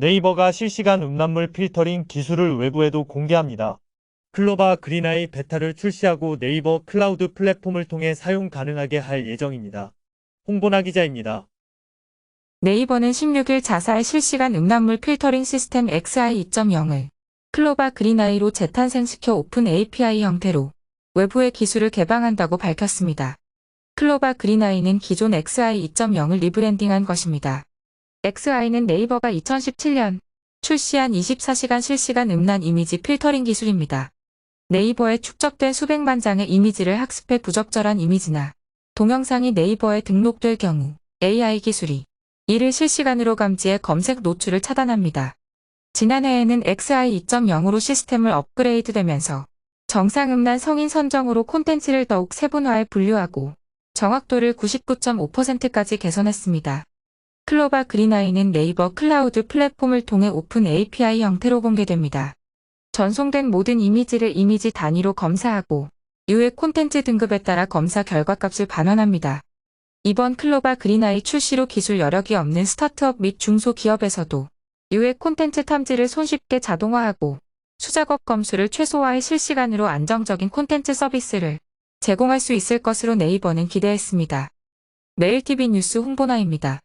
네이버가 실시간 음란물 필터링 기술을 외부에도 공개합니다. 클로바 그린아이 베타를 출시하고 네이버 클라우드 플랫폼을 통해 사용 가능하게 할 예정입니다. 홍보나 기자입니다. 네이버는 16일 자사의 실시간 음란물 필터링 시스템 XI 2.0을 클로바 그린아이로 재탄생시켜 오픈 API 형태로 외부의 기술을 개방한다고 밝혔습니다. 클로바 그린아이는 기존 XI 2.0을 리브랜딩한 것입니다. XI는 네이버가 2017년 출시한 24시간 실시간 음란 이미지 필터링 기술입니다. 네이버에 축적된 수백만 장의 이미지를 학습해 부적절한 이미지나 동영상이 네이버에 등록될 경우 AI 기술이 이를 실시간으로 감지해 검색 노출을 차단합니다. 지난해에는 XI 2.0으로 시스템을 업그레이드되면서 정상 음란 성인 선정으로 콘텐츠를 더욱 세분화해 분류하고 정확도를 99.5%까지 개선했습니다. 클로바 그린아이는 네이버 클라우드 플랫폼을 통해 오픈 API 형태로 공개됩니다. 전송된 모든 이미지를 이미지 단위로 검사하고 유해 콘텐츠 등급에 따라 검사 결과값을 반환합니다. 이번 클로바 그린아이 출시로 기술 여력이 없는 스타트업 및 중소기업에서도 유해 콘텐츠 탐지를 손쉽게 자동화하고 수작업 검수를 최소화해 실시간으로 안정적인 콘텐츠 서비스를 제공할 수 있을 것으로 네이버는 기대했습니다. 매일TV 뉴스 홍보나입니다.